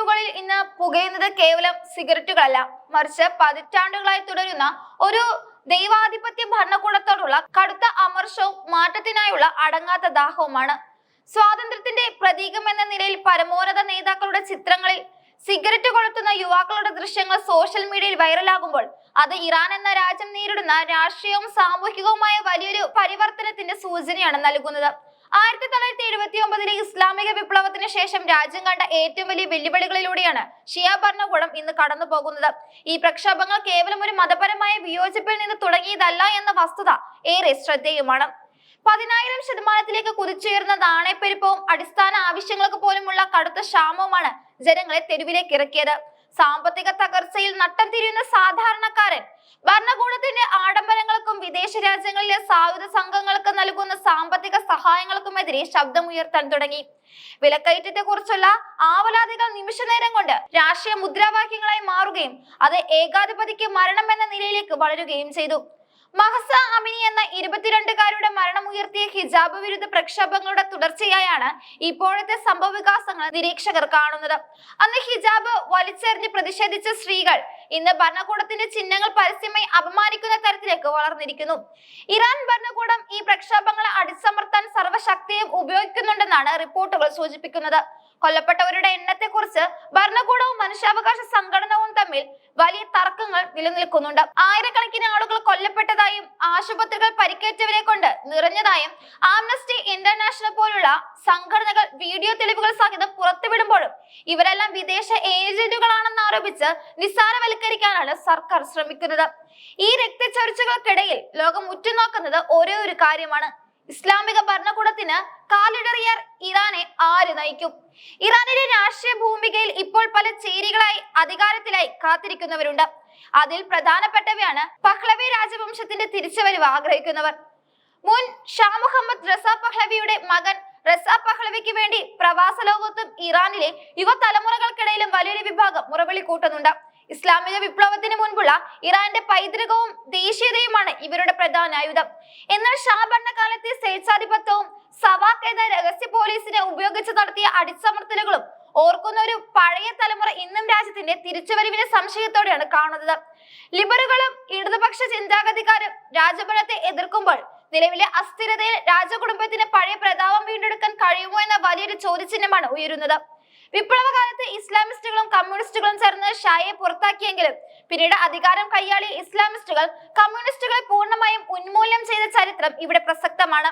തെരുവുകളിൽ ഇന്ന് പുകയുന്നത് കേവലം സിഗരറ്റുകളല്ല. മറിച്ച് പതിറ്റാണ്ടുകളായി തുടരുന്ന ഒരു ദൈവാധിപത്യ ഭരണകൂടത്തോടുള്ള കടുത്ത അമർഷവും മാറ്റത്തിനായുള്ള അടങ്ങാത്ത ദാഹവുമാണ്. സ്വാതന്ത്ര്യത്തിന്റെ പ്രതീകം എന്ന നിലയിൽ പരമോന്നത നേതാക്കളുടെ ചിത്രങ്ങളിൽ സിഗരറ്റ് കൊളുത്തുന്ന യുവാക്കളുടെ ദൃശ്യങ്ങൾ സോഷ്യൽ മീഡിയയിൽ വൈറലാകുമ്പോൾ അത് ഇറാൻ എന്ന രാജ്യം നേരിടുന്ന രാഷ്ട്രീയവും സാമൂഹികവുമായ വലിയൊരു പരിവർത്തനത്തിന്റെ സൂചനയാണ് നൽകുന്നത്. ആയിരത്തി തൊള്ളായിരത്തി എഴുപത്തി ഒമ്പതിലെ ഇസ്ലാമിക വിപ്ലവത്തിന് ശേഷം രാജ്യം കണ്ട ഏറ്റവും വലിയ വെല്ലുവിളികളിലൂടെയാണ് ഷിയ ഭരണകൂടം ഇന്ന് കടന്നു പോകുന്നത്. ഈ പ്രക്ഷോഭങ്ങൾ കേവലം ഒരു മതപരമായ വിയോജിപ്പിൽ നിന്ന് തുടങ്ങിയതല്ല എന്ന വസ്തുത ഏറെ ശ്രദ്ധേയമാണ്. പതിനായിരം ശതമാനത്തിലേക്ക് കുതിച്ചുയർന്ന നാണയപ്പെരുപ്പവും അടിസ്ഥാന ആവശ്യങ്ങൾക്ക് പോലുമുള്ള കടുത്ത ക്ഷാമവുമാണ് ജനങ്ങളെ തെരുവിലേക്ക് ഇറക്കിയത്. സാമ്പത്തിക തകർച്ചയിൽ നട്ടം തിരിയുന്ന സാധാരണക്കാരൻ ഭരണകൂടത്തിന്റെ ആഡംബരങ്ങൾക്കും വിദേശ രാജ്യങ്ങളിലെ സായുധ സംഘങ്ങൾക്ക് നൽകുന്ന സാമ്പത്തിക സഹായങ്ങൾക്കുമെതിരെ ശബ്ദമുയർത്താൻ തുടങ്ങി. വിലക്കയറ്റത്തെ കുറിച്ചുള്ള ആവലാതികൾ നിമിഷനേരം കൊണ്ട് രാഷ്ട്രീയ മുദ്രാവാക്യങ്ങളായി മാറുകയും അത് ഏകാധിപതിക്ക് മരണം എന്ന നിലയിലേക്ക് വളരുകയും ചെയ്തു. മഹസ അമിനി എന്ന ഇരുപത്തിരണ്ടുകാരുടെ മരണമുയർത്തിയ ഹിജാബ് വിരുദ്ധ പ്രക്ഷോഭങ്ങളുടെ തുടർച്ചയായാണ് ഇപ്പോഴത്തെ സംഭവ വികാസങ്ങൾ നിരീക്ഷകർ കാണുന്നത്. അന്ന് ഹിജാബ് വലിച്ചെറിഞ്ഞ് പ്രതിഷേധിച്ച സ്ത്രീകൾ ഇന്ന് ഭരണകൂടത്തിന്റെ ചിഹ്നങ്ങൾ പരസ്യമായി അപമാനിക്കുന്ന തരത്തിലേക്ക് വളർന്നിരിക്കുന്നു. ഇറാൻ ഭരണകൂടം ഈ പ്രക്ഷോഭങ്ങളെ അടിച്ചമർത്താൻ സർവശക്തിയും ഉപയോഗിക്കുന്നുണ്ടെന്നാണ് റിപ്പോർട്ടുകൾ സൂചിപ്പിക്കുന്നത്. കൊല്ലപ്പെട്ടവരുടെ എണ്ണത്തെക്കുറിച്ച് ഭരണകൂടവും മനുഷ്യാവകാശ സംഘടനവും തമ്മിൽ വലിയ തർക്കങ്ങൾ നിലനിൽക്കുന്നുണ്ട്. ആയിരക്കണക്കിന് ആളുകൾ കൊല്ലപ്പെട്ടതായും ആശുപത്രികൾ പരിക്കേറ്റവരെ കൊണ്ട് നിറഞ്ഞതായും ആംനസ്റ്റി ഇന്റർനാഷണൽ പോലുള്ള സംഘടനകൾ വീഡിയോ തെളിവുകൾ സഹിതം പുറത്തുവിടുമ്പോഴും ഇവരെല്ലാം വിദേശ ഏജന്റുകളാണെന്ന് ആരോപിച്ച് നിസ്സാരവൽക്കരിക്കാനാണ് സർക്കാർ ശ്രമിക്കുന്നത്. ഈ രക്തച്ചൊരിച്ചുകൾക്കിടയിൽ ലോകം ഉറ്റുനോക്കുന്നത് ഒരേ ഒരു കാര്യമാണ്. ഇസ്ലാമിക ഭരണകൂടത്തിന് കാലിടറിയർ ഇറാനെ ആര് നയിക്കും? ഇറാനിലെ രാഷ്ട്രീയ ഭൂമികയിൽ ഇപ്പോൾ പല ചേരികളായി അധികാരത്തിലായി കാത്തിരിക്കുന്നവരുണ്ട്. അതിൽ പ്രധാനപ്പെട്ടവയാണ് പഹ്ലവി രാജവംശത്തിന്റെ തിരിച്ചുവരവ് ആഗ്രഹിക്കുന്നവർ. മുൻ ഷാ മുഹമ്മദ് റസ പഹ്ലവിയുടെ മകൻ റസ പഹ്ലവിക്ക് വേണ്ടി പ്രവാസ ലോകത്തും ഇറാനിലെ യുവതലമുറകൾക്കിടയിലും വലിയൊരു വിഭാഗം മുറവിളി കൂട്ടുന്നുണ്ട്. ഇസ്ലാമിക വിപ്ലവത്തിന് മുൻപുള്ള ഇറാന്റെ പൈതൃകവും ദേശീയതയുമാണ് ഇവരുടെ പ്രധാന ആയുധം. എന്നാൽ ഷാ ഭരണകാലത്തെ സ്വേച്ഛാധിപത്യവും സവാക്ക് എന്ന രഹസ്യ പോലീസിനെ ഉപയോഗിച്ച് നടത്തിയ അടിച്ചമർത്തലുകളും ഓർക്കുന്ന ഒരു പഴയ തലമുറ ഇന്നും രാജ്യത്തിന്റെ തിരിച്ചുവരവിനെ സംശയത്തോടെയാണ് കാണുന്നത്. ലിബറുകളും ഇടതുപക്ഷ ചിന്താഗതിക്കാരും രാജഭരണത്തെ എതിർക്കുമ്പോൾ നിലവിലെ അസ്ഥിരതയിൽ രാജകുടുംബത്തിന് പഴയ പ്രതാപം വീണ്ടെടുക്കാൻ കഴിയുമോ എന്ന വലിയൊരു ചോദ്യചിഹ്നമാണ് ഉയരുന്നത്. വിപ്ലവകാലത്ത് ഇസ്ലാമിസ്റ്റുകളും കമ്മ്യൂണിസ്റ്റുകളും ചേർന്ന് ഷായെ പുറത്താക്കിയെങ്കിലും പിന്നീട് അധികാരം കൈയാളിയ ഇസ്ലാമിസ്റ്റുകൾ കമ്മ്യൂണിസ്റ്റുകളെ പൂർണമായും ഉന്മൂലനം ചെയ്ത ചരിത്രം ഇവിടെ പ്രസക്തമാണ്.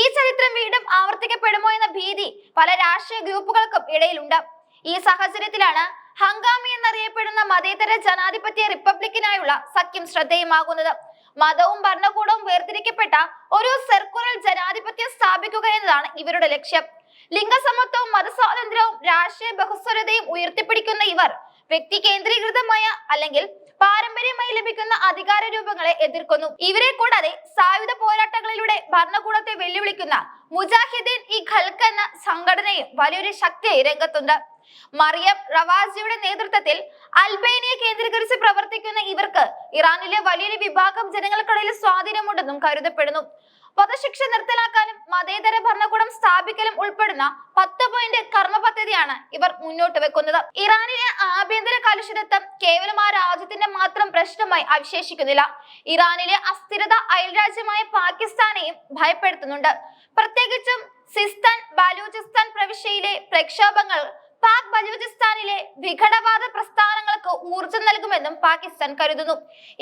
ഈ ചരിത്രം വീണ്ടും ആവർത്തിക്കപ്പെടുമോ എന്ന ഭീതി പല രാഷ്ട്രീയ ഗ്രൂപ്പുകൾക്കും ഇടയിലുണ്ട്. ഈ സാഹചര്യത്തിലാണ് ഹംഗാമി എന്നറിയപ്പെടുന്ന മതേതര ജനാധിപത്യ റിപ്പബ്ലിക്കിനായുള്ള സഖ്യം ശ്രദ്ധേയമാകുന്നത്. മതവും ഭരണകൂടവും വേർതിരിക്കപ്പെട്ട ഒരു സെർക്കുലർ ജനാധിപത്യം സ്ഥാപിക്കുക എന്നതാണ് ഇവരുടെ ലക്ഷ്യം. ലിംഗസമത്വവും മതസ്വാതന്ത്ര്യവും രാഷ്ട്രീയ ബഹുസ്വരതയും ഉയർത്തിപ്പിടിക്കുന്ന ഇവർ വ്യക്തി കേന്ദ്രീകൃതമായ അല്ലെങ്കിൽ പാരമ്പര്യമായി ലഭിക്കുന്ന അധികാര രൂപങ്ങളെ എതിർക്കുന്നു. ഇവരെ കൂടാതെ സായുധ പോരാട്ടങ്ങളിലൂടെ ഭരണകൂടത്തെ വെല്ലുവിളിക്കുന്ന മുജാഹിദ്ദീൻ ഈ ഖൽക്ക് എന്ന സംഘടനയും വലിയൊരു ശക്തിയായി രംഗത്തുണ്ട്. മറിയം റവാസിയുടെ നേതൃത്വത്തിൽ അൽബേനിയ കേന്ദ്രീകരിച്ച് പ്രവർത്തിക്കുന്ന ഇവർക്ക് ഇറാനിലെ വലിയൊരു വിഭാഗം ജനങ്ങൾക്കിടയിൽ സ്വാധീനമുണ്ടെന്നും കരുതപ്പെടുന്നു. വധശിക്ഷ നിർത്തലാക്കാനും മതേതര ഭരണകൂടം സ്ഥാപിക്കലും ഉൾപ്പെടുന്ന പത്ത് പോയിന്റ് കർമ്മ പദ്ധതിയാണ് ഇവർ മുന്നോട്ട് വെക്കുന്നത്. ഇറാനിലെ ആഭ്യന്തര കലുഷിതത്വം കേവലം ആ രാജ്യത്തിന്റെ മാത്രം പ്രശ്നമായി അവശേഷിക്കുന്നില്ല. ഇറാനിലെ അസ്ഥിരത അയൽരാജ്യമായ പാകിസ്ഥാനെയും ഭയപ്പെടുത്തുന്നുണ്ട്. പ്രത്യേകിച്ചും സിസ്താൻ ബലൂചിസ്ഥാൻ പ്രവിശ്യയിലെ പ്രക്ഷോഭങ്ങൾ ബലൂചിസ്ഥാനിലെ വിഘടവാദ പ്രസ്ഥാനങ്ങൾക്ക് ഊർജം നൽകുമെന്നും പാകിസ്ഥാൻ കരുതുന്നു.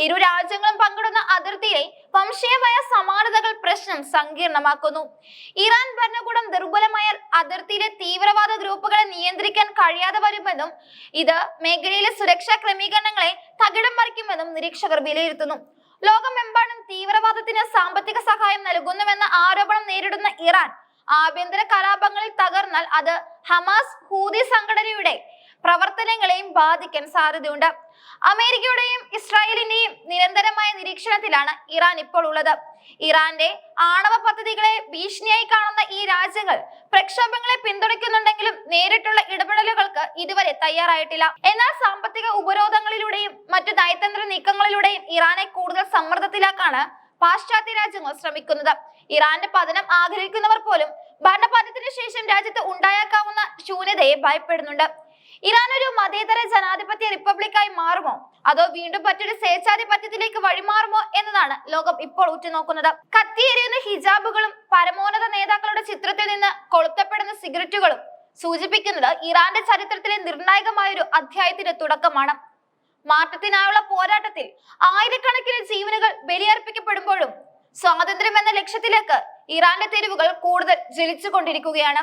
ഇരു രാജ്യങ്ങളും പങ്കിടുന്ന അതിർത്തിയിലെ വംശീയമായ സമാനതകൾ പ്രശ്നം സങ്കീർണമാക്കുന്നു. ഇറാൻ ഭരണകൂടം ദുർബലമായ അതിർത്തിയിലെ തീവ്രവാദ ഗ്രൂപ്പുകളെ നിയന്ത്രിക്കാൻ കഴിയാതെ വരുമെന്നും ഇത് മേഖലയിലെ സുരക്ഷാ ക്രമീകരണങ്ങളെ തകിടം മറിക്കുമെന്നും നിരീക്ഷകർ വിലയിരുത്തുന്നു. ലോകമെമ്പാടും തീവ്രവാദത്തിന് സാമ്പത്തിക സഹായം നൽകുന്നുവെന്ന ആരോപണം നേരിടുന്ന ഇറാൻ ആഭ്യന്തര കലാപങ്ങളിൽ തകർന്നാൽ അത് ഹമാസ് ഹൂതി സംഘടനയുടെ പ്രവർത്തനങ്ങളെയും ബാധിക്കാൻ സാധ്യതയുണ്ട്. അമേരിക്കയുടെയും ഇസ്രായേലിന്റെയും നിരന്തരമായ നിരീക്ഷണത്തിലാണ് ഇറാൻ ഇപ്പോൾ ഉള്ളത്. ഇറാന്റെ ആണവ പദ്ധതികളെ ഭീഷണിയായി കാണുന്ന ഈ രാജ്യങ്ങൾ പ്രക്ഷോഭങ്ങളെ പിന്തുണയ്ക്കുന്നുണ്ടെങ്കിലും നേരിട്ടുള്ള ഇടപെടലുകൾക്ക് ഇതുവരെ തയ്യാറായിട്ടില്ല. എന്നാൽ സാമ്പത്തിക ഉപരോധങ്ങളിലൂടെയും മറ്റു നയതന്ത്ര നീക്കങ്ങളിലൂടെയും ഇറാനെ കൂടുതൽ സമ്മർദ്ദത്തിലാക്കാണ് പാശ്ചാത്യ രാജ്യങ്ങൾ ശ്രമിക്കുന്നത്. ഇറാന്റെ പതനം ആഗ്രഹിക്കുന്നവർ പോലും ഭരണപതനത്തിന് ശേഷം രാജ്യത്ത് ഉണ്ടായേക്കാവുന്ന ശൂന്യതയെ ഭയപ്പെടുന്നുണ്ട്. ഇറാൻ ഒരു മതേതര ജനാധിപത്യ റിപ്പബ്ലിക്കായി മാറുമോ? അതോ വീണ്ടും മറ്റൊരു സ്വേച്ഛാധിപത്യത്തിലേക്ക് വഴിമാറുമോ എന്നതാണ് ലോകം ഇപ്പോൾ ഉറ്റുനോക്കുന്നത്. കത്തിയേരിയുന്ന ഹിജാബുകളും പരമോന്നത നേതാക്കളുടെ ചിത്രത്തിൽ നിന്ന് കൊളുത്തപ്പെടുന്ന സിഗരറ്റുകളും സൂചിപ്പിക്കുന്നത് ഇറാന്റെ ചരിത്രത്തിലെ നിർണായകമായ ഒരു അധ്യായത്തിന്റെ തുടക്കമാണ്. മാറ്റത്തിനായുള്ള പോരാട്ടത്തിൽ ആയിരക്കണക്കിന് ജീവനുകൾ ബലിയർപ്പിക്കപ്പെടുമ്പോഴും സ്വാതന്ത്ര്യം എന്ന ലക്ഷ്യത്തിലേക്ക് ഇറാന്റെ തെരുവുകൾ കൂടുതൽ ജ്വലിച്ചുകൊണ്ടിരിക്കുകയാണ്.